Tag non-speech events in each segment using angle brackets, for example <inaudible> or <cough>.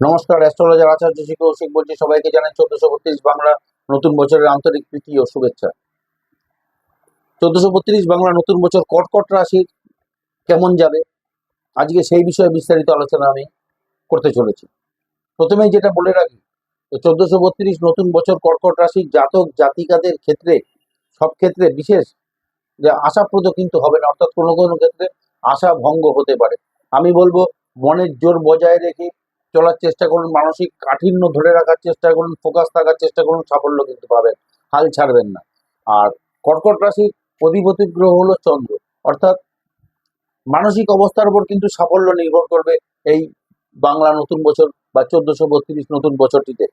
নমস্কার অ্যাস্ট্রোলজার আচার্য শ্রী কৌশিক বলছি। সবাইকে জানাই চোদ্দশো বত্রিশ বাংলা নতুন বছরের আন্তরিক প্রীতি ও শুভেচ্ছা। চোদ্দশো বত্রিশ বাংলা নতুন বছর কর্কট রাশির কেমন যাবে? আজকে সেই বিষয়ে বিস্তারিত আলোচনা আমি করতে চলেছি। প্রথমেই যেটা বলে রাখি চোদ্দশো বত্রিশ নতুন বছর কর্কট রাশির জাতক জাতিকাদের ক্ষেত্রে, সব ক্ষেত্রে বিশেষ যে আশাপ্রদ কিন্তু হবে না। অর্থাৎ কোনো কোনো ক্ষেত্রে আশা ভঙ্গ হতে পারে। আমি বলব, মনের জোর বজায় রেখে চলার চেষ্টা করুন, মানসিক কাঠিন্য ধরে রাখার চেষ্টা করুন ফোকাস থাকার চেষ্টা করুন, সাফল্য কিন্তু পাবেন, হাল ছাড়বেন না। আর কর্কট রাশির অধিপতি গ্রহ হলো চন্দ্র, অর্থাৎ মানসিক অবস্থার উপর কিন্তু সাফল্য নির্ভর করবে এই বাংলা নতুন বছর বা চোদ্দশো বত্রিশ নতুন বছরটিতে।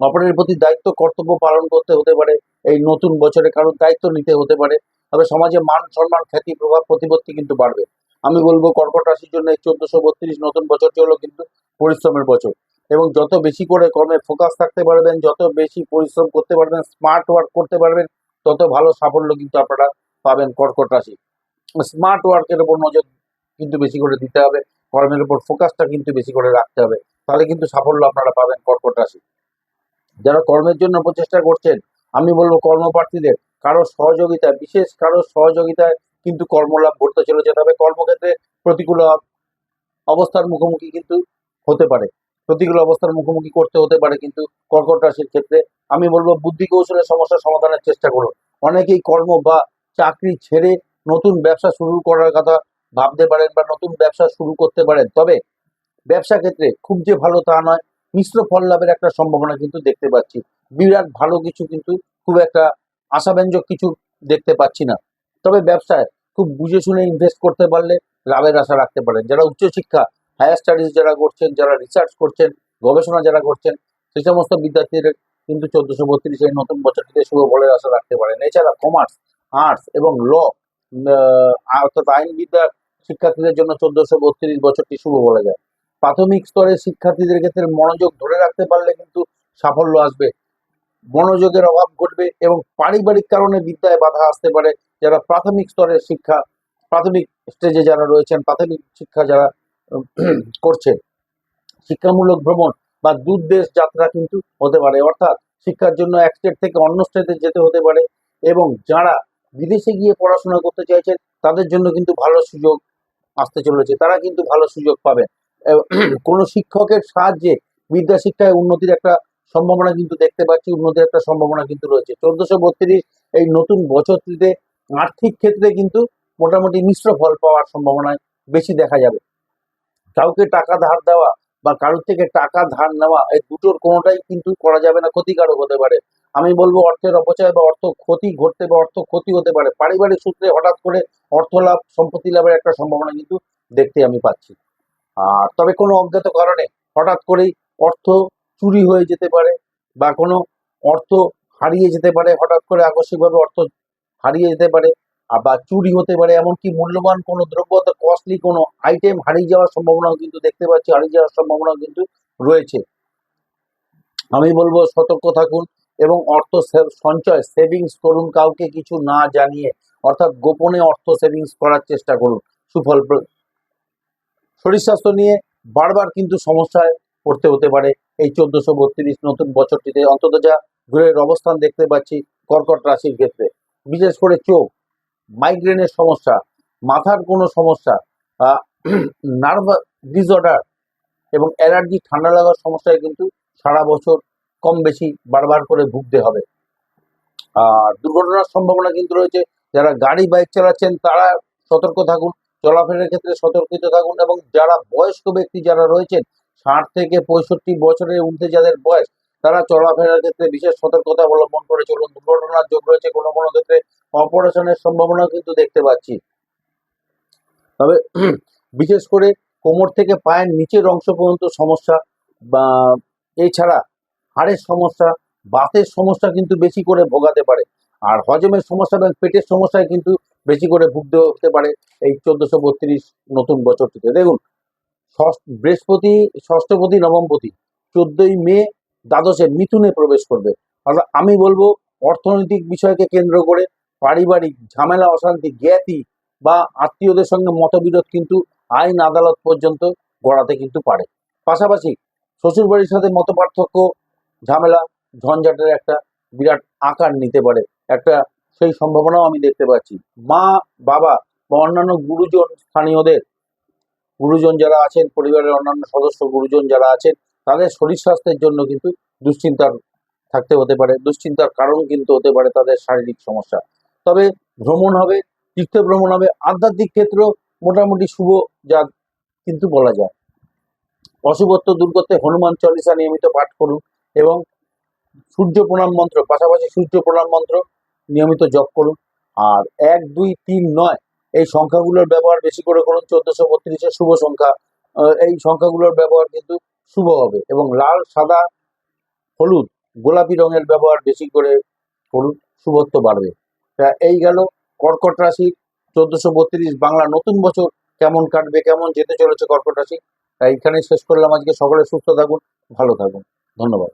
অপরের প্রতি দায়িত্ব, কর্তব্য পালন করতে হতে পারে, এই নতুন বছরে কারোর দায়িত্ব নিতে হতে পারে। তবে সমাজে মান সম্মান খ্যাতি, প্রভাব, প্রতিপত্তি কিন্তু বাড়বে। আমি বলব কর্কট রাশির জন্য চোদ্দশো বত্রিশ নতুন বছরটি হলো কিন্তু পরিশ্রমের বছর। এবং যত বেশি করে কর্মে ফোকাস থাকতে পারবেন, যত বেশি পরিশ্রম করতে পারবেন স্মার্ট ওয়ার্ক করতে পারবেন, তত ভালো সাফল্য কিন্তু আপনারা পাবেন কর্কট রাশি। স্মার্ট ওয়ার্কের উপর নজর কিন্তু বেশি করে দিতে হবে, কর্মের উপর ফোকাসটা কিন্তু বেশি করে রাখতে হবে, তাহলে কিন্তু সাফল্য আপনারা পাবেন কর্কট রাশি। যারা কর্মের জন্য প্রচেষ্টা করছেন, আমি বলব কর্মপ্রার্থীদের, কারও সহযোগিতায়, বিশেষ কারও সহযোগিতায় কিন্তু কর্মলাভ ঘটতে চলেছে, তবে কর্মক্ষেত্রে প্রতিকূল অবস্থার মুখোমুখি কিন্তু হতে পারে। প্রতিকূল অবস্থার মুখোমুখি করতে হতে পারে, কিন্তু কর্কট রাশির ক্ষেত্রে আমি বলব বুদ্ধি কৌশলের সমস্যা সমাধানের চেষ্টা করুন অনেকেই কর্ম বা চাকরি ছেড়ে নতুন ব্যবসা শুরু করার কথা ভাবতে পারেন বা নতুন ব্যবসা শুরু করতে পারেন, তবে ব্যবসা ক্ষেত্রে খুব যে ভালো তা নয়, মিশ্র ফল লাভের একটা সম্ভাবনা কিন্তু দেখতে পাচ্ছি। বিরাট ভালো কিছু কিন্তু খুব একটা আশাব্যঞ্জক কিছু দেখতে পাচ্ছি না। তবে ব্যবসায় খুব বুঝে শুনে ইনভেস্ট করতে পারলে লাভের আশা রাখতে পারেন। যারা উচ্চশিক্ষা হায়ার স্টাডিজ যারা করছেন, যারা রিসার্চ করছেন, গবেষণা যারা করছেন সেই সমস্ত বিদ্যার্থীদের কিন্তু চোদ্দশো বত্রিশ নতুন বছরটিতে শুভ ফলের আশা রাখতে পারেন। এছাড়া কমার্স আর্টস এবং ল অর্থাৎ আইনবিদ্যার শিক্ষার্থীদের জন্য চোদ্দশো বত্রিশ বছরটি শুভ বলা যায়। প্রাথমিক স্তরের শিক্ষার্থীদের ক্ষেত্রে মনোযোগ ধরে রাখতে পারলে কিন্তু সাফল্য আসবে মনোযোগের অভাব ঘটবে এবং পারিবারিক কারণে বিদ্যায় বাধা আসতে পারে যারা প্রাথমিক স্তরের শিক্ষা, প্রাথমিক স্টেজে যারা রয়েছেন, প্রাথমিক শিক্ষা যারা <clears throat> করছেন। শিক্ষামূলক ভ্রমণ বা দূর দেশ যাত্রা কিন্তু হতে পারে। অর্থাৎ শিক্ষার জন্য এক স্টেট থেকে অন্য স্টেটে যেতে হতে পারে এবং যারা বিদেশে গিয়ে পড়াশোনা করতে চাইছেন, তাদের জন্য কিন্তু ভালো সুযোগ আসতে চলেছে। তারা কিন্তু ভালো সুযোগ পাবে <clears throat> কোনো শিক্ষকের সাহায্যে বিদ্যা শিক্ষায় উন্নতির একটা সম্ভাবনা কিন্তু দেখতে পাচ্ছি, উন্নতির একটা সম্ভাবনা কিন্তু রয়েছে। চোদ্দশো বত্রিশ এই নতুন বছরটিতে আর্থিক ক্ষেত্রে কিন্তু মোটামুটি মিশ্র ফল পাওয়ার সম্ভাবনা বেশি দেখা যাবে। কাউকে টাকা ধার দেওয়া বা কারোর থেকে টাকা ধার নেওয়া, এই দুটোর কোনোটাই কিন্তু করা যাবে না, ক্ষতিকারক হতে পারে। আমি বলব অর্থের অপচয় বা অর্থ ক্ষতি ঘটতে বা অর্থ ক্ষতি হতে পারে। পারিবারিক সূত্রে হঠাৎ করে অর্থ লাভ, সম্পত্তি লাভের একটা সম্ভাবনা কিন্তু দেখতে আমি পাচ্ছি। আর তবে কোনো অজ্ঞাত কারণে হঠাৎ করেই অর্থ চুরি হয়ে যেতে পারে বা কোনো অর্থ হারিয়ে যেতে পারে, হঠাৎ করে আকস্মিকভাবে অর্থ হারিয়ে যেতে পারে বা চুরি হতে পারে, এমনকি মূল্যবান কোনো দ্রব্য অর্থাৎ কস্টলি কোনো আইটেম হারিয়ে যাওয়ার সম্ভাবনাও কিন্তু দেখতে পাচ্ছি, হারিয়ে যাওয়ার সম্ভাবনাও কিন্তু রয়েছে। আমি বলব সতর্ক থাকুন এবং অর্থ সঞ্চয় সেভিংস করুন, কাউকে কিছু না জানিয়ে, অর্থাৎ গোপনে অর্থ সেভিংস করার চেষ্টা করুন, সুফল শরীর স্বাস্থ্য নিয়ে বারবার কিন্তু সমস্যায় পড়তে হতে পারে এই চোদ্দশো বত্রিশ নতুন বছরটিতে অন্তত যা গ্রহের অবস্থান দেখতে পাচ্ছি, কর্কট রাশির ক্ষেত্রে। বিশেষ করে চোখ মাইগ্রেনের সমস্যা, মাথার কোনো সমস্যা নার্ভ ডিসঅর্ডার এবং অ্যালার্জি ঠান্ডা লাগার সমস্যায় কিন্তু সারা বছর কম বেশি বারবার করে ভুগতে হবে। আর দুর্ঘটনার সম্ভাবনা কিন্তু রয়েছে, যারা গাড়ি বাইক চালাচ্ছেন তারা সতর্ক থাকুন, চলাফেরার ক্ষেত্রে সতর্কিত থাকুন এবং যারা বয়স্ক ব্যক্তি যারা রয়েছেন ষাট থেকে পঁয়ষট্টি বছরের ঊর্ধ্বে যাদের বয়স, তারা চলাফেরার ক্ষেত্রে বিশেষ সতর্কতা অবলম্বন করে চলুন। দুর্ঘটনার যোগ রয়েছে কোনো কোনো ক্ষেত্রে। অপারেশনের সম্ভাবনাও কিন্তু দেখতে পাচ্ছি। তবে <clears throat> বিশেষ করে কোমর থেকে পায়ের নিচের অংশ পর্যন্ত সমস্যা বা এছাড়া হাড়ের সমস্যা, বাতের সমস্যা কিন্তু বেশি করে ভোগাতে পারে। আর হজমের সমস্যা এবং পেটের সমস্যায় কিন্তু বেশি করে ভুগতে হতে পারে এই চোদ্দশো বত্রিশ নতুন বছরটিতে। দেখুন বৃহস্পতি, ষষ্ঠপতি, নবমপতি। চোদ্দই মে দ্বাদশে মিথুনে প্রবেশ করবে। অর্থাৎ আমি বলব, অর্থনৈতিক বিষয়কে কেন্দ্র করে পারিবারিক ঝামেলা, অশান্তি, জ্ঞাতি বা আত্মীয়দের সঙ্গে মতবিরোধ কিন্তু আইন আদালত পর্যন্ত গড়াতে কিন্তু পারে। পাশাপাশি শ্বশুরবাড়ির সাথে মত পার্থক্য ঝামেলা, ঝঞ্ঝাটের একটা বিরাট আকার নিতে পারে। একটা সেই সম্ভাবনাও আমি দেখতে পাচ্ছি। মা, বাবা বা অন্যান্য গুরুজন স্থানীয়দের গুরুজন যারা আছেন, পরিবারের অন্যান্য সদস্য গুরুজন যারা আছেন, তাদের শরীর স্বাস্থ্যের জন্য কিন্তু দুশ্চিন্তার থাকতে হতে পারে। দুশ্চিন্তার কারণ কিন্তু হতে পারে তাদের শারীরিক সমস্যা। তবে ভ্রমণ হবে তীর্থ ভ্রমণ হবে, আধ্যাত্মিক ক্ষেত্র মোটামুটি শুভ যা কিন্তু বলা যায়। অশুভত্ব দূর করতে হনুমান চল্লিশা নিয়মিত পাঠ করুন এবং সূর্য প্রণাম মন্ত্র, পাশাপাশি সূর্য প্রণাম মন্ত্র নিয়মিত জপ করুন। আর এক, দুই, তিন, নয় এই সংখ্যাগুলোর ব্যবহার বেশি করে করুন, চোদ্দশো বত্রিশের শুভ সংখ্যা। এই সংখ্যাগুলোর ব্যবহার কিন্তু শুভ হবে এবং লাল, সাদা, হলুদ, গোলাপি রঙের ব্যবহার বেশি করে করুন, শুভত্ব বাড়বে। তা এই গেল কর্কট রাশি, চোদ্দশো বত্রিশ, বাংলা নতুন বছর কেমন কাটবে, কেমন যেতে চলেছে কর্কট রাশি? তাই এখানেই শেষ করলাম আজকে। সকলে সুস্থ থাকুন, ভালো থাকুন। ধন্যবাদ।